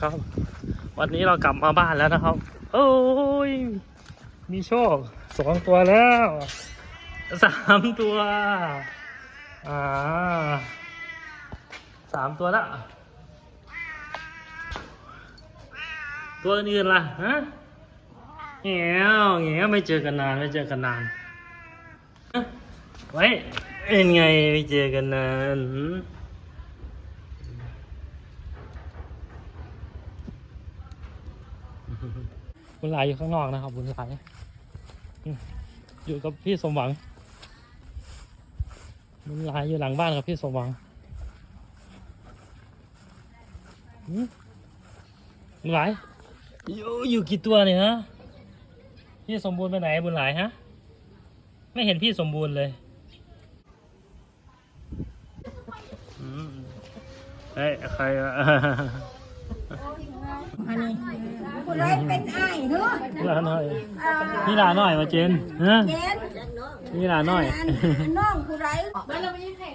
ครับ วันนี้เรากลับมาบ้านแล้วนะครับ โอ้ย มีโชคสองตัวแล้วสามตัว อ่าสามตัวแล้ว ตัวอื่นล่ะฮะแง่แง่ไม่เจอกันนานไม่เจอกันนานไว้เป็นไงไม่เจอกันนานหืม บุญหลายอยู่ข้างนอกนะครับ บุญหลายอยู่กับพี่สมหวัง บุญหลายอยู่หลังบ้านกับพี่สมหวังบุญหลายอยู่อยู่กี่ตัวเนี่ยฮะพี่สมบูรณ์ไปไหนบุญหลายฮะ ไม่เห็นพี่สมบูรณ์เลยเฮ้ยใครอะ อันนี้ผู้ใดเป็นไอ้ายเนาะลาหน่อยนี่ลาหน่อยมาเจนฮะเจนนี่ลาหน่อย อันน้องผู้ใดบ้านเราไม่ใช่ไข่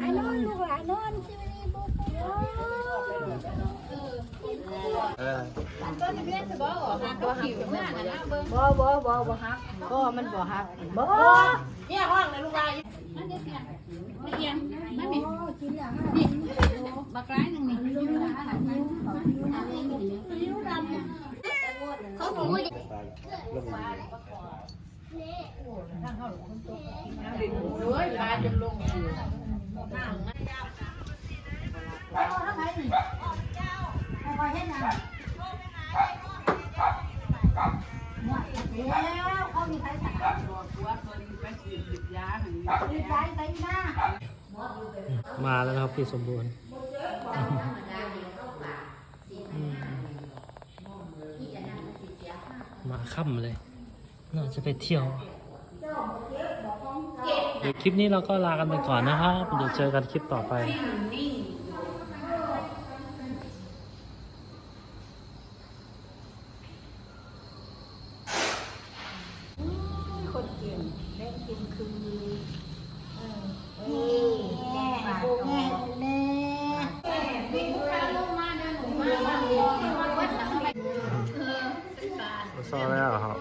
ไอ้นอนลูกหลานนอนที่นี่บุกเออบ่บ่บ่บ่ฮักบ่มันบ่ฮักบ่เนี่ยห้องเลยลูกชายมันจะเสียไม่เอียงไม่มีกินอย่างนี่บักร้ายหนึ่งนี่เขาพูด แล้วเขา มีใครสั่งย้ายไปหน้มาแล้วครับพี่สมบูรณ์อืม มาค่ำเลย น่าจะไปเที่ยวเดี๋ยวคลิปนี้เราก็ลากันไปก่อนนะครับ เดี๋ยวเจอกันคลิปต่อไปคนเก่งเล่นกินคือ 三月二号。